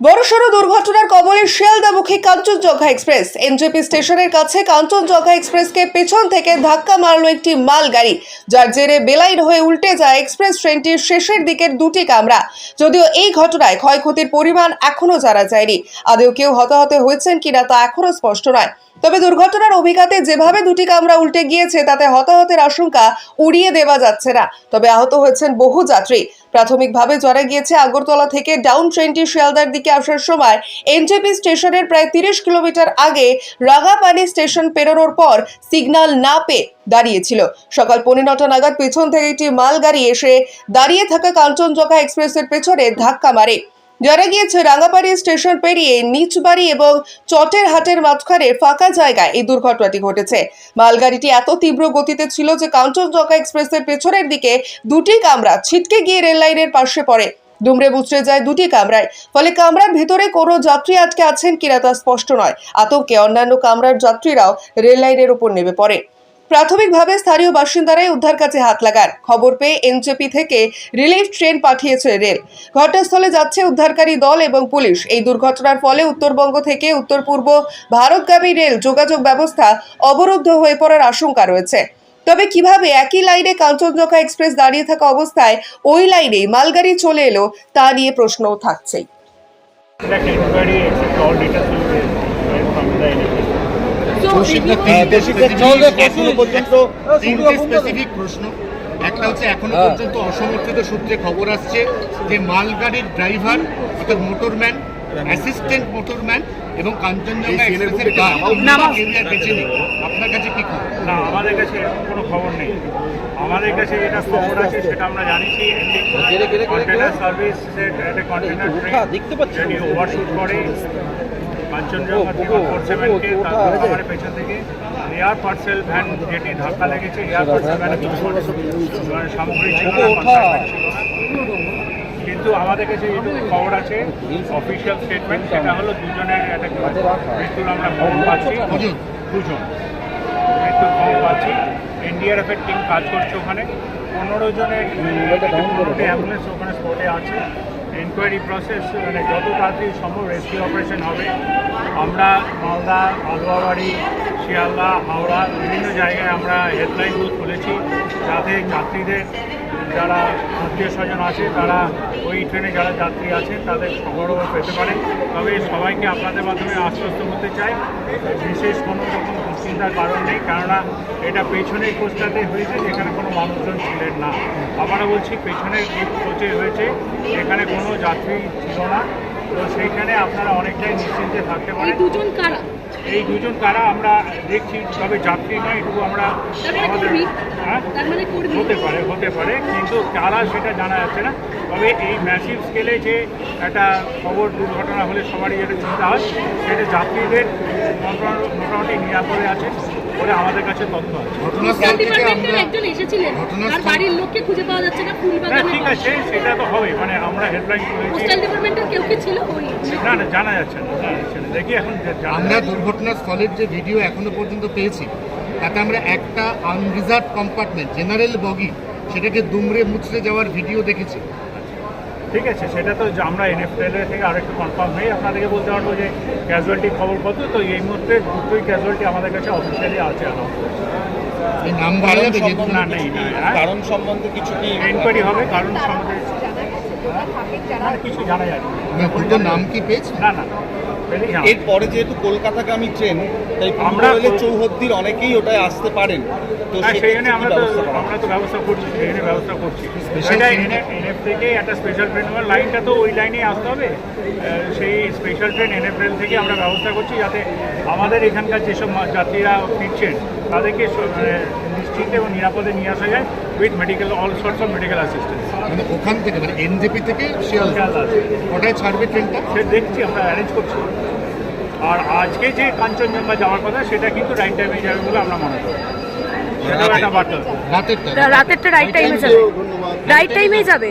বড়সড় দুর্ঘটনার কবলে শিয়ালদামুখী কাঞ্চনজঙ্ঘা এক্সপ্রেস। এনজেপি স্টেশনের কাছে কাঞ্চনজঙ্ঘা এক্সপ্রেসকে পেছন থেকে ধাক্কা মারল একটি মাল গাড়ি। যার জেরে বেলাইন হয়ে উল্টে যায় এক্সপ্রেস ট্রেনটির শেষের দিকের দুটি কামরা। যদিও এই ঘটনায় ক্ষয়ক্ষতির পরিমাণ এখনও জানা যায়নি। আদৌ কেউ হতাহত হয়েছেন কিনা তা এখনও স্পষ্ট নয়। তবে দুর্ঘটনার অভিঘাতে যেভাবে দুটি কামরা উল্টে গিয়েছে, তাতে হতাহতের আশঙ্কা উড়িয়ে দেওয়া যাচ্ছে না। তবে আহত হয়েছেন বহু যাত্রী। প্রাথমিকভাবে জানা গিয়েছে আগরতলা থেকে ডাউন ট্রেনটি শিয়ালদার দিকে আসার সময়। এনজেপি স্টেশনের প্রায় তিরিশ কিলোমিটার আগে রাগাপানি স্টেশন পেরোনোর পর সিগন্যাল না পেয়ে দাঁড়িয়েছিল। সকাল পৌনে নটা নাগাদ পেছন থেকে একটি মালগাড়ি এসে দাঁড়িয়ে থাকা কাঞ্চনজঙ্ঘা এক্সপ্রেসের পেছনে ধাক্কা মারে। জানা গিয়েছে রাঙ্গাপাড়ি স্টেশন পেরিয়ে নিচবাড়ি এবং চটের হাটের মাঝখানে ফাঁকা জায়গায় এই দুর্ঘটনাটি ঘটেছে। মালগাড়িটি এত তীব্র গতিতে ছিল যে কাঞ্চনজঙ্ঘা এক্সপ্রেসের পেছনের দিকে দুটি কামরা ছিটকে গিয়ে রেল লাইনের পাশে পড়ে। দুমড়ে মুচড়ে যায় দুটি কামরায়। ফলে কামরার ভেতরে কোনো যাত্রী আটকে আছেন কিনা তা স্পষ্ট নয়। আতঙ্কে অন্যান্য কামরার যাত্রীরাও রেল লাইনের উপর নেমে পড়ে। প্রাথমিকভাবে স্থানীয় বাসিন্দারাই উদ্ধার কাজে হাত লাগান। খবর পেয়ে এনজেপি থেকে রিলিফ ট্রেন পাঠিয়েছে রেল। ঘটনাস্থলে যাচ্ছে উদ্ধারকারী দল এবং পুলিশ। এই দুর্ঘটনার ফলে উত্তরবঙ্গ থেকে উত্তর পূর্ব ভারতগামী রেল যোগাযোগ ব্যবস্থা অবরুদ্ধ হয়ে পড়ার আশঙ্কা রয়েছে। তবে কীভাবে একই লাইনে কাঞ্চনজঙ্ঘা এক্সপ্রেস দাঁড়িয়ে থাকা অবস্থায় ওই লাইনে মালগাড়ি চলে এলো, তা নিয়ে প্রশ্নও থাকছেই। এখনও পর্যন্ত হ্যাঁ, তিনটে স্পেসিফিক প্রশ্ন। একটা হচ্ছে এখনও হ্যাঁ। পর্যন্ত অসমর্থিত সূত্রে খবর আসছে যে মালগাড়ির ড্রাইভার অর্থাৎ মোটরম্যান অ্যাসিস্ট্যান্ট মোটরম্যান এবং কাঞ্চনজঙ্ঘা এক্সপ্রেসের এরিয়ার বেঁচে নেই আপনার কাছে কি খবর? না আমাদের কাছে কোনো খবর নেই। আমাদের কাছে যেটা খবর আছে সেটা আমরা গেলে, কন্টেনার গেলে। সার্ভিস একটা কন্টেনার ট্রেন দেখতে পাচ্ছি। ওভারশুট করে। কাঞ্চনজঙ্ঘা ও, ফোর সেভেনকে তার পেছন থেকে এয়ার পার্সেল ভ্যান যেটি ধাক্কা লেগেছে এয়ার পার্সেল ভ্যানে সামগ্রী ছিল। না, ওঠা। consignment ছিল না। কিন্তু আমাদের কাছে যেটুকু খবর আছে অফিসিয়াল স্টেটমেন্ট সেটা হলো দুজনের একটা মৃত্যুর আমরা খবর পাচ্ছি? দুজন। মৃত্যুর খবর পাচ্ছি। এনডিআরএফ এর টিম কাজ করছে ওখানে। পনেরো জনের অ্যাম্বুলেন্স ওখানে স্পটে আছে। এনকোয়ারি প্রসেস মানে যত তাড়াতাড়ি সম্ভব রেস্কিউ অপারেশন হবে। আমরা মালদা আলুয়াবাড়ি শিয়ালদা, হাওড়া, বিভিন্ন জায়গায় আমরা হেল্পলাইন বুথ খুলেছি। যাতে যাত্রীদের যারা আত্মীয় স্বজন আছে, তারা ওই ট্রেনে যারা যাত্রী আছেন তাদের খবরও পেতে পারে। তবে সবাইকে আপনাদের মাধ্যমে আশ্বস্ত করতে চাই, বিশেষ কোনো রকম দুশ্চিন্তার কারণ নেই, কেননা এটা পেছনের কোচটাতে হয়েছে, যেখানে কোনো মানুষজন ছিলেন না। আমরা বলছি, পেছনের কোচে হয়েছে, এখানে কোনো যাত্রী ছিল না। তো সেইখানে আপনারা অনেকটাই নিশ্চিন্তে থাকতে পারেন। দুজন কারা? এই দুজন কারা আমরা দেখছি তবে যাত্রী নয় এটুকু আমরা মানে আমাদের হ্যাঁ? মানে হতে পারে হতে পারে কিন্তু কারা সেটা জানা যাচ্ছে না। তবে এই ম্যাসিভ স্কেলে যে একটা খবর দুর্ঘটনা হলে সবারই যেটা চিন্তা হয় সেটা যাত্রীদের মোটামুটি নিরাপদে আছে। আমাদের কাছে তথ্য আছে। ঘটনাস্থল থেকে আমরা একজন এসেছিলেন। তার বাড়ির লোককে খুঁজে পাওয়া যাচ্ছে না হ্যাঁ ফুলবাগানে ঠিক আছে সেটা তো হবে মানে আমরা হেল্পলাইন করেছি পোস্টাল ডিপার্টমেন্টের কেউ কি ছিল? ওই না না জানা যাচ্ছে না দেখি এখন আমরা দুর্ঘটনাস্থলের যে ভিডিও এখনও পর্যন্ত পেয়েছি তাতে আমরা একটা আনরিজার্ভ কম্পার্টমেন্ট জেনারেল বগি সেটাকে দুমড়ে মুচড়ে যাওয়ার ভিডিও দেখেছি। ঠিক আছে সেটা তো আমরা এনএফএল থেকে আরেকটু কনফার্ম হয়ে আপনাদেরকে বলতে পারব যে ক্যাজুয়ালিটি খবর কত তো এই মুহূর্তে দুটোই ক্যাজুয়ালিটি আমাদের কাছে অফিসিয়ালি আছে নাম কারণ না নেই হ্যাঁ? কারণ সম্বন্ধে কিছু কি এনকোয়ারি হবে কারণ সম্বন্ধে না, কিছু জানা যায় না, নাম কি পেয়েছি? না। এরপরে যেহেতু কলকাতাগামী ট্রেন তাই আমরা আমরা চৌহদ্দির অনেকেই ওটায় আসতে পারেন। তো হ্যাঁ সেখানে আমরা তো ব্যবস্থা আমরা তো ব্যবস্থা করছি সেখানে ব্যবস্থা করছি। সেটা এনএফ থেকে একটা স্পেশাল ট্রেন হওয়ার লাইনটা তো ওই লাইনেই আসতে হবে। সেই স্পেশাল ট্রেন এনএফএল থেকে আমরা ব্যবস্থা করছি যাতে আমাদের এখানকার যেসব যাত্রীরা ফিরছেন তাদেরকে মানে এবং নিরাপদে নিয়ে আসা যায় with medical all sorts of medical assistance মানে ওখান থেকে মানে এনজেপি থেকে শিয়ালদা। কটায় ছাড়বে ট্রেনটা? সে দেখছি আমরা অ্যারেঞ্জ করছি। আর আজকে যে কাঞ্চনজঙ্ঘা যাওয়ার কথা সেটা কিন্তু রাইট টাইমে যাবে বলে আমরা মনে করি। টাইম রাতেরটা। রাইট টাইমে যাবে। রাইট টাইমেই যাবে।